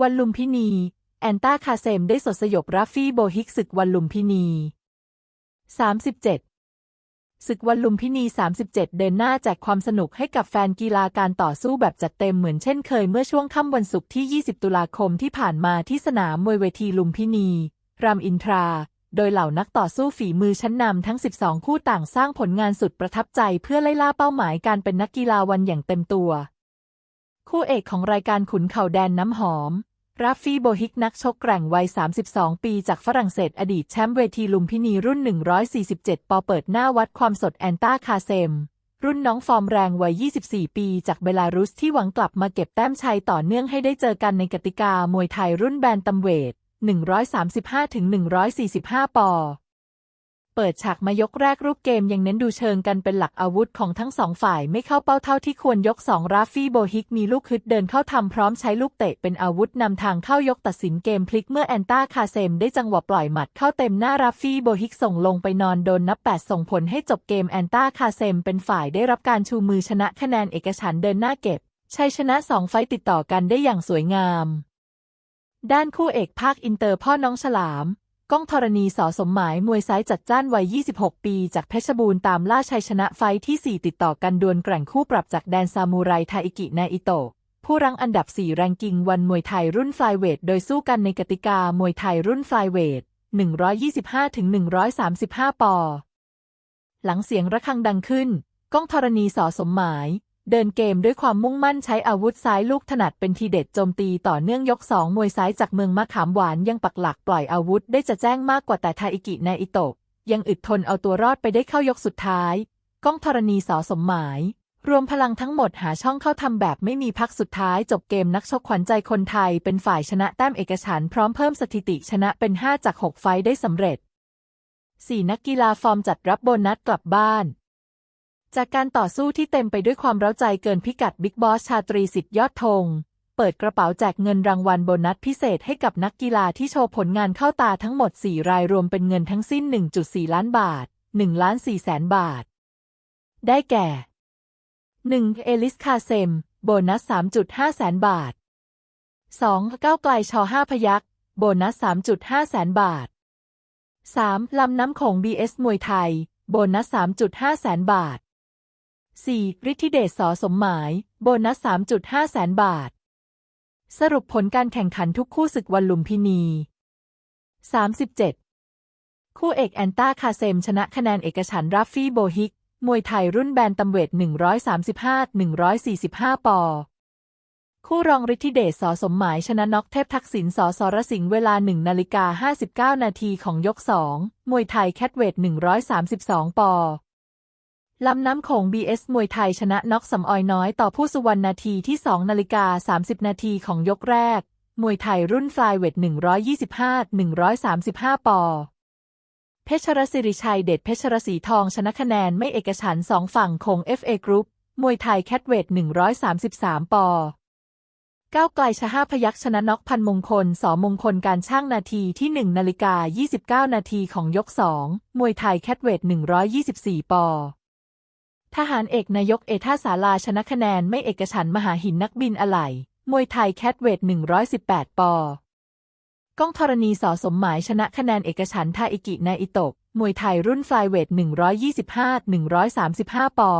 วันลุมพินี แอนต้าคาเซมได้สดสยบราฟฟี่โบฮิกศึกวันลุมพินี 37 ศึกวันลุมพินี 37 เดินหน้าแจกความสนุกให้กับแฟนกีฬาการต่อสู้แบบจัดเต็มเหมือนเช่นเคยเมื่อช่วงค่ำวันศุกร์ที่ 20 ตุลาคมที่ผ่านมาที่สนามมวยเวทีลุมพินี รามอินทรา โดยเหล่านักต่อสู้ฝีมือชั้นนำทั้ง 12 คู่ต่างสร้างผลงานสุดประทับใจเพื่อไล่ล่าเป้าหมายการเป็นนักกีฬาวันอย่างเต็มตัว คู่เอกของรายการขุนเข่าแดนน้ำหอม ราฟฟี่โบฮิกนักชกแกร่งวัย 32 ปีจากฝรั่งเศสอดีตแชมป์เวทีลุมพินีรุ่น 147 ปอเปิดหน้าวัดความสดแอนต้าคาเซม รุ่นน้องฟอร์มแรงวัย 24 ปีจากเบลารุสที่หวังกลับมาเก็บแต้มชัยต่อเนื่องให้ได้เจอกันในกติกามวยไทยรุ่นแบนตัมเวท 135-145 ปอ เปิดฉากมายกแรกรูปเกมยังเน้นดูเชิงกันเป็นหลักอาวุธของทั้งสองฝ่ายไม่เข้าเป้าเท่าที่ควรยกสองราฟฟี่โบฮิกมีลูกฮึดเดินเข้าทำพร้อมใช้ลูกเตะเป็นอาวุธนำทางเข้ายกตัดสินเกมพลิกเมื่อแอนต้าคาเซมได้จังหวะปล่อยหมัดเข้าเต็มหน้าราฟฟี่โบฮิกส่งลงไปนอนโดนนับแปดส่งผลให้จบเกมแอนต้าคาเซมเป็นฝ่ายได้รับการชูมือชนะคะแนนเอกฉันเดินหน้าเก็บชัยชนะสองไฟติดต่อกันได้อย่างสวยงาม ด้านคู่เอกภาคอินเตอร์พ่อน้องฉลาม ก้องธรณีสอสมหมายมวยซ้ายจัดจ้านวัย 26 ปี จากเพชรบูรณ์ตามล่าชัยชนะไฟที่ 4 ติดต่อกันดวลแกร่งคู่ปรับจากแดนซามูไรไทอิกินาอิโตะผู้รั้งอันดับ 4 แรงกิ้งวันมวยไทยรุ่นฟลายเวท โดยสู้กันในกติกามวยไทยรุ่นฟลายเวท 125-135 ปอ หลังเสียงระฆังดังขึ้น ก้องธรณีสอสมหมาย เดินเกมด้วยความมุ่งมั่นใช้อาวุธซ้ายลูกถนัดเป็นทีเด็ดโจมตีต่อเนื่องยกสองมวยซ้ายจากเมืองมะขามหวานยังปักหลักปล่อยอาวุธได้จะแจ้งมากกว่าแต่ทาอิกินาอิโตะยังอึดทนเอาตัวรอดไปได้เข้ายกสุดท้าย ก้องธรณีสอสมหมาย รวมพลังทั้งหมดหาช่องเข้าทำแบบไม่มีพักสุดท้ายจบเกมนักชกขวัญใจคนไทยเป็นฝ่ายชนะแต้มเอกฉันพร้อมเพิ่มสถิติชนะเป็น 5 จาก 6 ไฟได้สำเร็จ 4 นักกีฬาฟอร์มจัดรับโบนัสกลับบ้าน จากการต่อสู้ที่เต็มไปด้วยความเร้าใจเกินพิกัดบิ๊กบอสชาตรีสิทธิ์ยอดธงเปิดกระเป๋าแจกเงินรางวัลโบนัสพิเศษให้กับนักกีฬาที่โชว์ผลงานเข้าตาทั้งหมด 4 รายรวมเป็นเงินทั้งสิ้น 1.4 ล้านบาท1ล้าน4แสนบาท ได้แก่ 1. เอลิสคาเซม โบนัส 3.5 แสนบาท 2. ก้าวไกลชอ5พยักโบนัส 3.5 แสนบาท 3. ลำน้ำโขง BS มวยไทย โบนัส 3.5 แสนบาท 4. ฤทธิเดชสอสมหมาย โบนัส 3.5 แสนบาท สรุปผลการแข่งขันทุกคู่ศึกวันลุมพินี 37 คู่เอกแอนต้าคาเซม ชนะคะแนนเอกฉันราฟฟี่โบฮิก มวยไทยรุ่นแบนตัมเวท 135-145 ปอ คู่รองฤทธิเดชสอสมหมาย ชนะน็อกเทพทักษิณสอสรสิงห์เวลา 1นาฬิกา59 นาทีของยก 2 มวยไทยแคทเวท 132 ปอ ลำน้ำโขง BS มวยไทยชนะน็อกสำออยน้อยต่อผู้สุวรรณนาทีที่ 2 นาฬิกา 30 นาทีของยกแรก มวยไทยรุ่นฟลายเวท 125-135 ปอ เพชรศิริชัยเดชเพชรศรีทองชนะคะแนนไม่เอกฉันสองฝั่งคง FA Group มวยไทยแคทเวท 133 ปอ ก้าวไกลชห้าพยักชนะน็อกพันมงคลสอมงคลการช่างนาทีที่ 1 นาฬิกา 29 นาทีของยก 2 มวยไทยแคทเวท 124 ปอ ทหารเอกนายกเอท่าสาลาชนะคะแนนไม่เอกฉันมหาหินนักบินอะไหล่มวยไทยแคทเวท118 ปอ ก้องธรณีสอสมหมายชนะคะแนนเอกฉันทาอิกินาอิโตะมวยไทยรุ่นฟลายเวท125-135 ปอ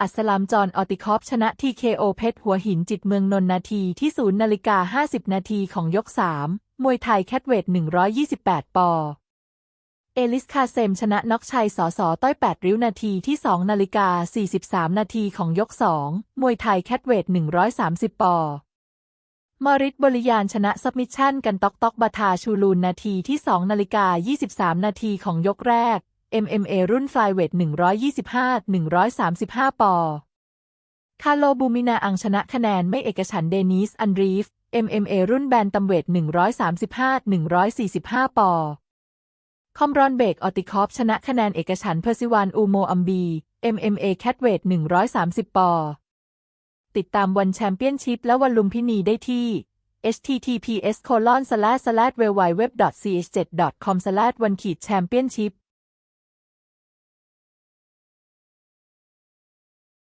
อัสลามจอนออติคอฟชนะทีเคโอเพชรหัวหินจิตเมืองนนท์นาทีที่0นาฬิกา50 นาทีของยก 3 มวยไทยแคทเวท128 ปอ เอลิสคาเซมชนะน็อกชัยสอสอต้อย 8 ริ้วนาทีที่ 2 นาฬิกา 43 นาทีของยก 2 มวยไทยแคทเวท 130 ปอมอริสบริยานชนะซับมิชชั่นกันตอกตอกบาทาชูลูนนาทีที่ 2 นาฬิกา 23 นาทีของยกแรก MMA รุ่นฟลายเวท 125-135 ปอคาโลบูมินาอังชนะคะแนนไม่เอกฉันเดนิส อันรีฟ MMA รุ่นแบนตัมเวท 135-145 ปอ คอมรอนเบกออติคอฟชนะคะแนนเอกฉันเพอร์ซิวานอูโมอัมบี MMA แคทเวท130 ปอ ติดตามวันแชมเปี้ยนชิพและวันลุมพินีได้ที่ https://www.ch7.com/ วันขีดแชมเปี้ยนชิพ